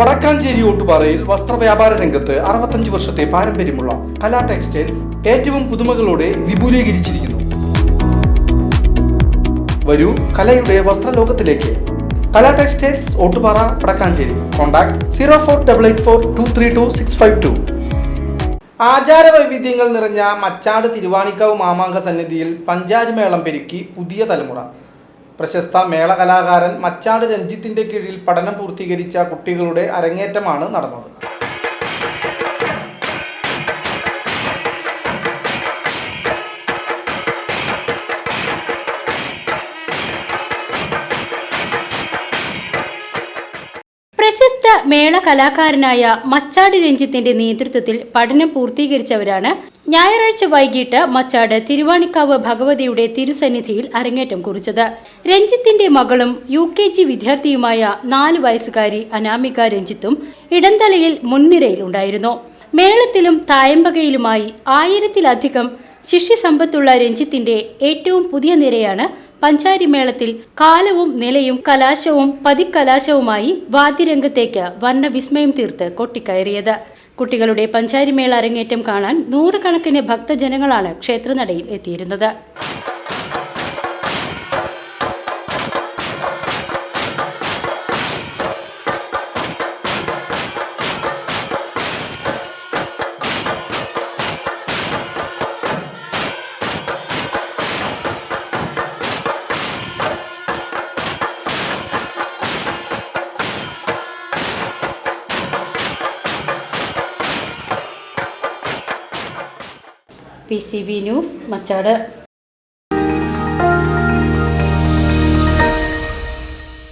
വടക്കാഞ്ചേരി ഓട്ടുപാറയിൽ വസ്ത്രവ്യാപാര രംഗത്ത് അറുപത്തഞ്ച് വർഷത്തെ പാരമ്പര്യമുള്ള കലാ ടെക്സ്റ്റൈൽസ് ഏറ്റവും പുതുമകളോടെ വിപുലീകരിച്ചിരിക്കുന്നു. വരൂ കലയുടെ വസ്ത്രലോകത്തിലേക്ക്. Kala textiles Ottupara Vadakkanchery. Contact zero four double eight four two three two six five two. ആചാര വൈവിധ്യങ്ങൾ നിറഞ്ഞ മച്ചാട് തിരുവാണിക്കാവ് മാമാങ്ക സന്നിധിയിൽ പഞ്ചാരിമേളം പെരുക്കി പുതിയ തലമുറ. പ്രശസ്ത മേള കലാകാരൻ മച്ചാട് രഞ്ജിത്തിന്റെ കീഴിൽ പഠനം പൂർത്തീകരിച്ച കുട്ടികളുടെ അരങ്ങേറ്റമാണ് നടന്നത്. മേള കലാകാരനായ മച്ചാട് രഞ്ജിത്തിന്റെ നേതൃത്വത്തിൽ പഠനം പൂർത്തീകരിച്ചവരാണ്. ഞായറാഴ്ച വൈകിട്ട് മച്ചാട് തിരുവാണിക്കാവ് ഭഗവതിയുടെ തിരുസന്നിധിയിൽ അരങ്ങേറ്റം കുറിച്ചത്. രഞ്ജിത്തിന്റെ മകളും യു കെ ജി വിദ്യാർത്ഥിയുമായ നാല് വയസ്സുകാരി അനാമിക രഞ്ജിത്തും ഇടന്തലയിൽ മുൻനിരയിലുണ്ടായിരുന്നു. മേളത്തിലും തായമ്പകയിലുമായി ആയിരത്തിലധികം ശിഷ്യസമ്പത്തുള്ള രഞ്ജിത്തിന്റെ ഏറ്റവും പുതിയ നിരയാണ് പഞ്ചാരിമേളത്തിൽ കാലവും നിലയും കലാശവും പതിക്കലാശവുമായി വാദ്യരംഗത്തേക്ക് വർണവിസ്മയം തീർത്ത് കൊട്ടിക്കയറിയത്. കുട്ടികളുടെ പഞ്ചാരിമേള അരങ്ങേറ്റം കാണാൻ നൂറുകണക്കിന് ഭക്തജനങ്ങളാണ് ക്ഷേത്രനടയിൽ എത്തിയിരുന്നത്. P C B news Machad